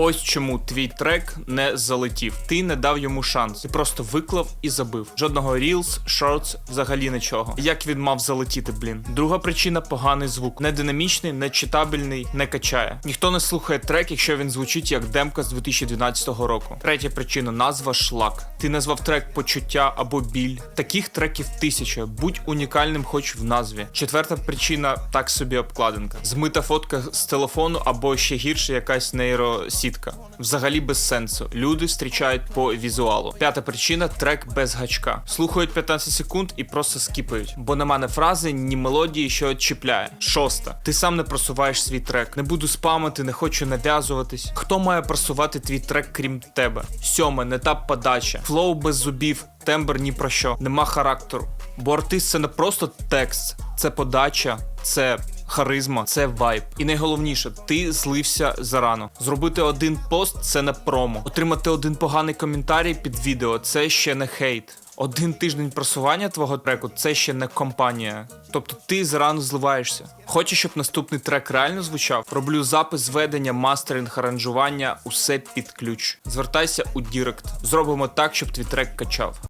Ось чому твій трек не залетів. Ти не дав йому шанс. Ти просто виклав і забив. Жодного Reels, Shorts, взагалі нічого. Як він мав залетіти, блін? Друга причина поганий звук. Не динамічний, не читабельний, не качає. Ніхто не слухає трек, якщо він звучить як демка з 2012 року. Третя причина назва шлак. Ти назвав трек почуття або біль. Таких треків тисяча. Будь унікальним, хоч в назві. Четверта причина так собі обкладинка. Змита фотка з телефону або ще гірше якась нейросітка. Взагалі без сенсу. Люди зустрічають по візуалу. П'ята причина трек без гачка. Слухають 15 секунд і просто скіпають, бо нема ні фрази, ні мелодії, що чіпляє. Шоста. Ти сам не просуваєш свій трек. Не буду спамити, не хочу нав'язуватись. Хто має просувати твій трек, крім тебе? Сьоме, не та подача. Флоу без зубів, тембр ні про що. Нема характеру. Бо артист це не просто текст, це подача, це харизма, це вайб. І найголовніше, ти злився зарано. Зробити один пост це не промо. Отримати один поганий коментарій під відео це ще не хейт. Один тиждень просування твого треку це ще не компанія. Тобто ти зарано зливаєшся. Хочеш, щоб наступний трек реально звучав? Роблю запис зведення, мастеринг, аранжування, усе під ключ. Звертайся у Дірект. Зробимо так, щоб твій трек качав.